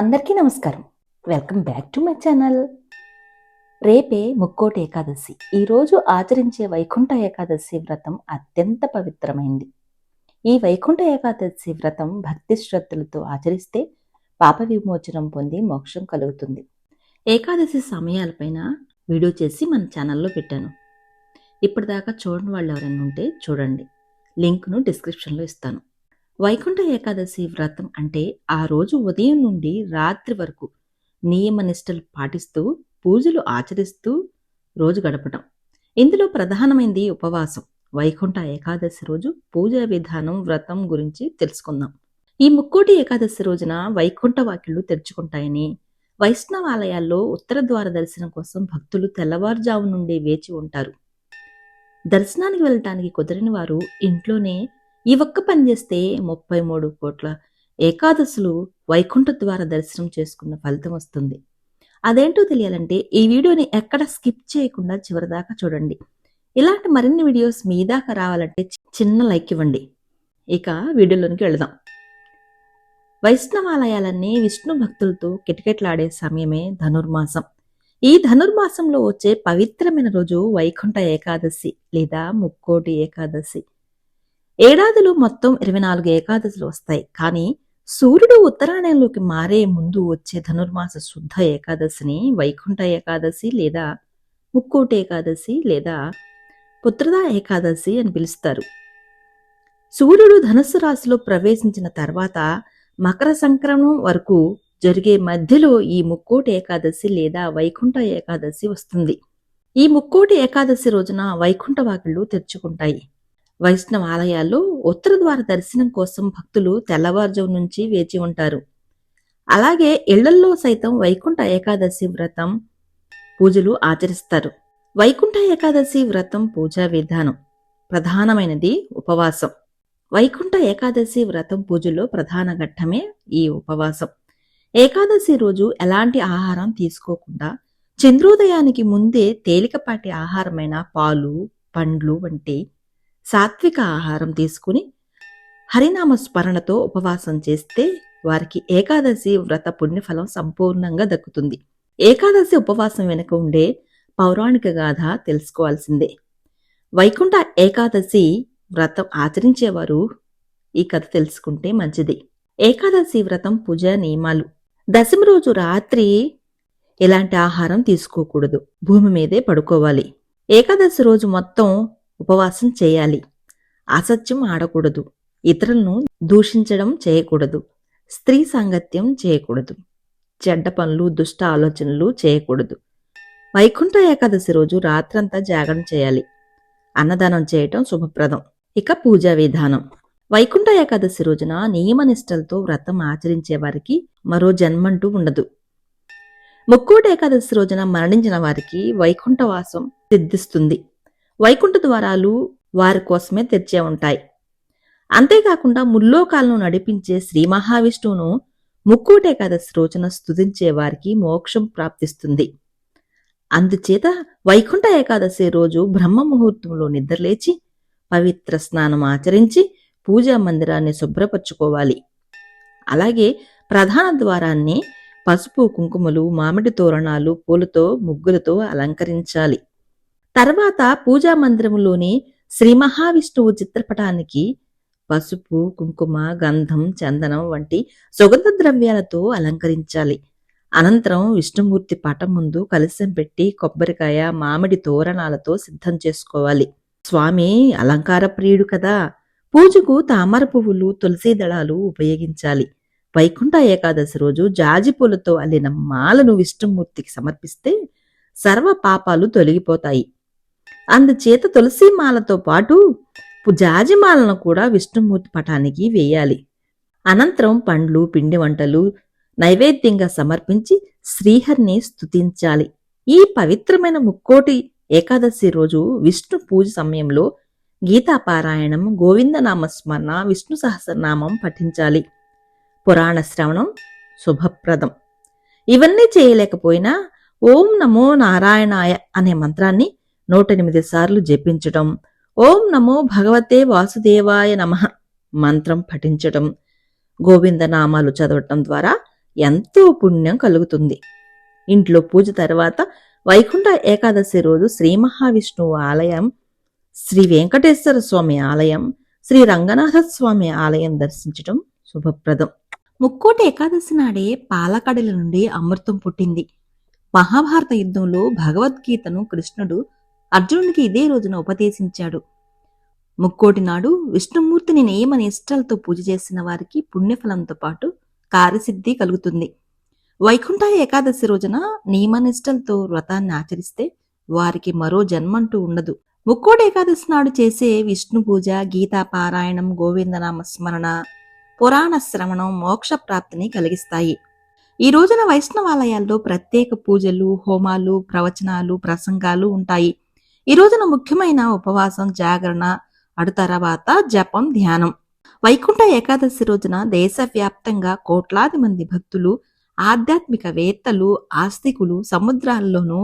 అందరికీ నమస్కారం. Welcome back to my channel. రేపే ముక్కోటి ఏకాదశి. ఈరోజు ఆచరించే వైకుంఠ ఏకాదశి వ్రతం అత్యంత పవిత్రమైంది. ఈ వైకుంఠ ఏకాదశి వ్రతం భక్తి శ్రద్ధలతో ఆచరిస్తే పాప విమోచనం పొంది మోక్షం కలుగుతుంది. ఏకాదశి సమయాలపైన వీడియో చేసి మన ఛానల్లో పెట్టాను. ఇప్పటిదాకా చూడని వాళ్ళు ఎవరైనా ఉంటే చూడండి. లింక్ను డిస్క్రిప్షన్లో ఇస్తాను. వైకుంఠ ఏకాదశి వ్రతం అంటే ఆ రోజు ఉదయం నుండి రాత్రి వరకు నియమనిష్టలు పాటిస్తూ పూజలు ఆచరిస్తూ రోజు గడపడం ఇందులో ప్రధానమైంది ఉపవాసం. వైకుంఠ ఏకాదశి రోజు పూజా విధానం వ్రతం గురించి తెలుసుకుందాం. ఈ ముక్కోటి ఏకాదశి రోజున వైకుంఠ వాకిళ్ళు తెరుచుకుంటాయని వైష్ణవాలయాల్లో ఉత్తర ద్వార దర్శనం కోసం భక్తులు తెల్లవారుజాము నుండి వేచి ఉంటారు. దర్శనానికి వెళ్ళటానికి కుదరని వారు ఇంట్లోనే ఈ ఒక్క పని చేస్తే ముప్పై మూడు కోట్ల ఏకాదశులు వైకుంఠ ద్వారా దర్శనం చేసుకున్న ఫలితం వస్తుంది. అదేంటో తెలియాలంటే ఈ వీడియోని ఎక్కడ స్కిప్ చేయకుండా చివరిదాకా చూడండి. ఇలాంటి మరిన్ని వీడియోస్ మీ దాకా రావాలంటే చిన్న లైక్ ఇవ్వండి. ఇక వీడియోలోనికి వెళదాం. వైష్ణవాలయాలన్నీ విష్ణు భక్తులతో కిటకిటలాడే సమయమే ధనుర్మాసం. ఈ ధనుర్మాసంలో వచ్చే పవిత్రమైన రోజు వైకుంఠ ఏకాదశి లేదా ముక్కోటి ఏకాదశి. ఏడాదిలో మొత్తం ఇరవై నాలుగు ఏకాదశులు వస్తాయి. కానీ సూర్యుడు ఉత్తరాయణంలోకి మారే ముందు వచ్చే ధనుర్మాస శుద్ధ ఏకాదశిని వైకుంఠ ఏకాదశి లేదా ముక్కోటి ఏకాదశి లేదా పుత్రదా ఏకాదశి అని పిలుస్తారు. సూర్యుడు ధనుస్సు రాశిలో ప్రవేశించిన తర్వాత మకర సంక్రమణం వరకు జరిగే మధ్యలో ఈ ముక్కోటి ఏకాదశి లేదా వైకుంఠ ఏకాదశి వస్తుంది. ఈ ముక్కోటి ఏకాదశి రోజున వైకుంఠ వాకిళ్ళు తెరుచుకుంటాయి. వైష్ణవ ఆలయాల్లో ఉత్తర ద్వార దర్శనం కోసం భక్తులు తెల్లవారుజాము నుంచి వేచి ఉంటారు. అలాగే ఇళ్ళల్లో సైతం వైకుంఠ ఏకాదశి వ్రతం పూజలు ఆచరిస్తారు. వైకుంఠ ఏకాదశి వ్రతం పూజా విధానం ప్రధానమైనది ఉపవాసం. వైకుంఠ ఏకాదశి వ్రతం పూజలో ప్రధాన ఘట్టమే ఈ ఉపవాసం. ఏకాదశి రోజు ఎలాంటి ఆహారం తీసుకోకుండా చంద్రోదయానికి ముందే తేలికపాటి ఆహారమైన పాలు పండ్లు వంటి సాత్విక ఆహారం తీసుకుని హరినామ స్మరణతో ఉపవాసం చేస్తే వారికి ఏకాదశి వ్రత పుణ్యఫలం సంపూర్ణంగా దక్కుతుంది. ఏకాదశి ఉపవాసం వెనుక ఉండే పౌరాణిక గాథ తెలుసుకోవాల్సిందే. వైకుంఠ ఏకాదశి వ్రతం ఆచరించేవారు ఈ కథ తెలుసుకుంటే మంచిది. ఏకాదశి వ్రతం పూజ నియమాలు. దశమి రోజు రాత్రి ఎలాంటి ఆహారం తీసుకోకూడదు. భూమి మీదే పడుకోవాలి. ఏకాదశి రోజు మొత్తం ఉపవాసం చేయాలి. అసత్యం ఆడకూడదు. ఇతరులను దూషించడం చేయకూడదు. స్త్రీ సాంగత్యం చేయకూడదు. చెడ్డ పనులు దుష్ట ఆలోచనలు చేయకూడదు. వైకుంఠ ఏకాదశి రోజు రాత్రంతా జాగరణ చేయాలి. అన్నదానం చేయటం శుభప్రదం. ఇక పూజా విధానం. వైకుంఠ ఏకాదశి రోజున నియమనిష్టలతో వ్రతం ఆచరించే వారికి మరో జన్మంటూ ఉండదు. ముక్కోటి ఏకాదశి రోజున మరణించిన వారికి వైకుంఠవాసం సిద్ధిస్తుంది. వైకుంఠ ద్వారాలు వారి కోసమే తెరిచే ఉంటాయి. అంతేకాకుండా ముల్లోకాలను నడిపించే శ్రీ మహావిష్ణువును ముక్కోటి ఏకాదశి రోజున స్తుతించే వారికి మోక్షం ప్రాప్తిస్తుంది. అందుచేత వైకుంఠ ఏకాదశి రోజు బ్రహ్మ ముహూర్తంలో నిద్రలేచి పవిత్ర స్నానం ఆచరించి పూజా మందిరాన్ని శుభ్రపరచుకోవాలి. అలాగే ప్రధాన ద్వారాన్ని పసుపు కుంకుమలు మామిడి తోరణాలు పూలతో ముగ్గులతో అలంకరించాలి. తర్వాత పూజా మందిరంలోని శ్రీ మహావిష్ణువు చిత్రపటానికి పసుపు కుంకుమ గంధం చందనం వంటి సుగంధ ద్రవ్యాలతో అలంకరించాలి. అనంతరం విష్ణుమూర్తి పటం ముందు కలశం పెట్టి కొబ్బరికాయ మామిడి తోరణాలతో సిద్ధం చేసుకోవాలి. స్వామి అలంకార ప్రియుడు కదా. పూజకు తామర పువ్వులు తులసి దళాలు ఉపయోగించాలి. వైకుంఠ ఏకాదశి రోజు జాజి పూలతో అల్లిన మాలను విష్ణుమూర్తికి సమర్పిస్తే సర్వ పాపాలు తొలగిపోతాయి. అందుచేత తులసి మాలతో పాటు జాజిమాలను కూడా విష్ణుమూర్తి పటానికి వేయాలి. అనంతరం పండ్లు పిండి వంటలు నైవేద్యంగా సమర్పించి శ్రీహరిని స్తుతించాలి. ఈ పవిత్రమైన ముక్కోటి ఏకాదశి రోజు విష్ణు పూజ సమయంలో గీతాపారాయణం గోవిందనామస్మరణ విష్ణు సహస్రనామం పఠించాలి. పురాణ శ్రవణం శుభప్రదం. ఇవన్నీ చేయలేకపోయినా ఓం నమో నారాయణాయ అనే మంత్రాన్ని నూటెనిమిది సార్లు జపించటం. ఓం నమో భగవతే వాసుదేవాయ నమ మంత్రం పఠించటం. గోవింద నామాలు చదవటం ద్వారా ఎంతో పుణ్యం కలుగుతుంది. ఇంట్లో పూజ తర్వాత వైకుంఠ ఏకాదశి రోజు శ్రీ మహావిష్ణువు ఆలయం శ్రీ వెంకటేశ్వర స్వామి ఆలయం శ్రీ రంగనాథ స్వామి ఆలయం దర్శించటం శుభప్రదం. ముక్కోటి ఏకాదశి నాడే పాలకడల నుండి అమృతం పుట్టింది. మహాభారత యుద్ధంలో భగవద్గీతను కృష్ణుడు అర్జునుడికి ఇదే రోజున ఉపదేశించాడు. ముక్కోటి నాడు విష్ణుమూర్తిని నియమ నిష్టలతో పూజ చేసిన వారికి పుణ్యఫలంతో పాటు కార్యసిద్ధి కలుగుతుంది. వైకుంఠ ఏకాదశి రోజున నియమనిష్టలతో వ్రతాన్ని ఆచరిస్తే వారికి మరో జన్మంటూ ఉండదు. ముక్కోటి ఏకాదశి నాడు చేసే విష్ణు పూజ గీతా పారాయణం గోవిందనామ స్మరణ పురాణ శ్రవణం మోక్ష ప్రాప్తిని కలిగిస్తాయి. ఈ రోజున వైష్ణవాలయాల్లో ప్రత్యేక పూజలు హోమాలు ప్రవచనాలు ప్రసంగాలు ఉంటాయి. ఈ రోజున ముఖ్యమైన ఉపవాసం జాగరణ అడు తర్వాత జపం ధ్యానం. వైకుంఠ ఏకాదశి రోజున దేశవ్యాప్తంగా కోట్లాది మంది భక్తులు ఆధ్యాత్మిక వేత్తలు ఆస్తికులు సముద్రాల్లోనూ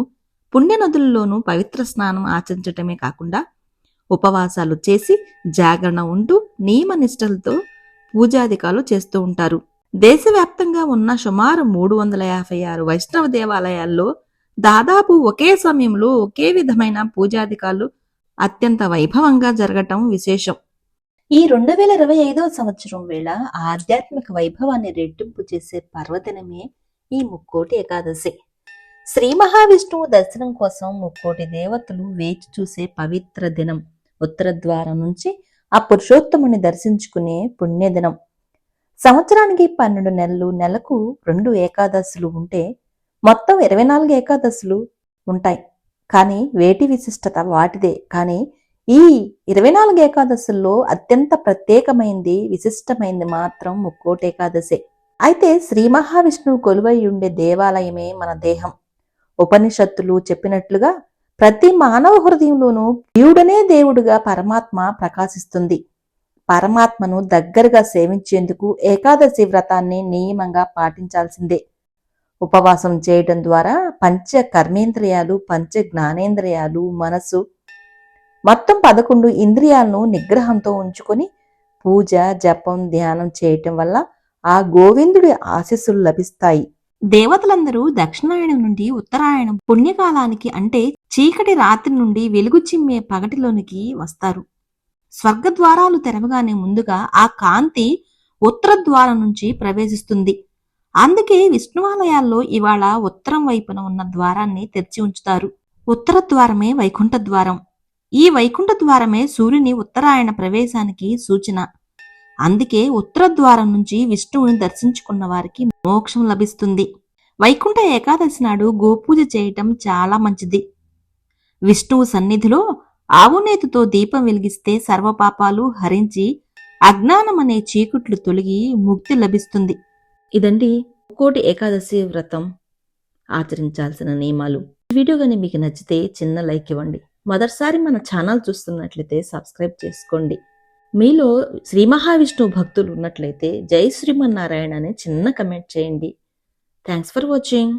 పుణ్యనదుల్లోనూ పవిత్ర స్నానం ఆచరించటమే కాకుండా ఉపవాసాలు చేసి జాగరణ ఉంటూ నియమనిష్టలతో పూజాధికాలు చేస్తూ ఉంటారు. దేశవ్యాప్తంగా ఉన్న సుమారు మూడు వందల యాభై ఆరు వైష్ణవ దేవాలయాల్లో దాదాపు ఒకే సమయంలో ఒకే విధమైన పూజాధికాలు అత్యంత వైభవంగా జరగటం విశేషం. ఈ రెండు వేల ఇరవై ఐదవ సంవత్సరం వేళ ఆధ్యాత్మిక వైభవాన్ని రెట్టింపు చేసే పర్వదినమే ఈ ముక్కోటి ఏకాదశి. శ్రీ మహావిష్ణువు దర్శనం కోసం ముక్కోటి దేవతలు వేచి చూసే పవిత్ర దినం ఉత్తర ద్వారం నుంచి ఆ పురుషోత్తముని దర్శించుకునే పుణ్యదినం. సంవత్సరానికి పన్నెండు నెలలు నెలకు రెండు ఏకాదశులు ఉంటే మొత్తం ఇరవై నాలుగు ఏకాదశులు ఉంటాయి. కానీ వేటి విశిష్టత వాటిదే. కానీ ఈ ఇరవై నాలుగు ఏకాదశుల్లో అత్యంత ప్రత్యేకమైంది విశిష్టమైంది మాత్రం ముక్కోటి అయితే శ్రీ మహావిష్ణువు కొలువై ఉండే దేవాలయమే మన దేహం. ఉపనిషత్తులు చెప్పినట్లుగా ప్రతి మానవ హృదయంలోనూ దేవుడనే దేవుడుగా పరమాత్మ ప్రకాశిస్తుంది. పరమాత్మను దగ్గరగా సేవించేందుకు ఏకాదశి వ్రతాన్ని నియమంగా పాటించాల్సిందే. ఉపవాసం చేయటం ద్వారా పంచ కర్మేంద్రియాలు పంచ జ్ఞానేంద్రియాలు మనసు మొత్తం పదకొండు ఇంద్రియాలను నిగ్రహంతో ఉంచుకొని పూజ జపం ధ్యానం చేయటం వల్ల ఆ గోవిందుడి ఆశీస్సులు లభిస్తాయి. దేవతలందరూ దక్షిణాయనం నుండి ఉత్తరాయణం పుణ్యకాలానికి అంటే చీకటి రాత్రి నుండి వెలుగు చిమ్మే పగటిలోనికి వస్తారు. స్వర్గద్వారాలు తెరవగానే ముందుగా ఆ కాంతి ఉత్తర ద్వారం నుంచి ప్రవేశిస్తుంది. అందుకే విష్ణువాలయాల్లో ఇవాళ ఉత్తరం వైపున ఉన్న ద్వారాన్ని తెరిచి ఉంచుతారు. ఉత్తర ద్వారమే వైకుంఠ ద్వారం. ఈ వైకుంఠ ద్వారమే సూర్యుని ఉత్తరాయణ ప్రవేశానికి సూచన. అందుకే ఉత్తర ద్వారం నుంచి విష్ణువుని దర్శించుకున్న వారికి మోక్షం లభిస్తుంది. వైకుంఠ ఏకాదశి నాడు గోపూజ చేయటం చాలా మంచిది. విష్ణువు సన్నిధిలో ఆవునేతితో దీపం వెలిగిస్తే సర్వపాపాలు హరించి అజ్ఞానం అనే చీకుట్లు తొలగి ముక్తి లభిస్తుంది. ఇదండి కోటి ఏకాదశి వ్రతం. ఆచరించాల్సిన నియమాలు. ఈ వీడియో కానీ మీకు నచ్చితే చిన్న లైక్ ఇవ్వండి. మొదటిసారి మన ఛానల్ చూస్తున్నట్లయితే సబ్స్క్రైబ్ చేసుకోండి. మీలో శ్రీ మహావిష్ణువు భక్తులు ఉన్నట్లయితే జై శ్రీమన్నారాయణ అనే చిన్న కమెంట్ చేయండి. Thanks for watching.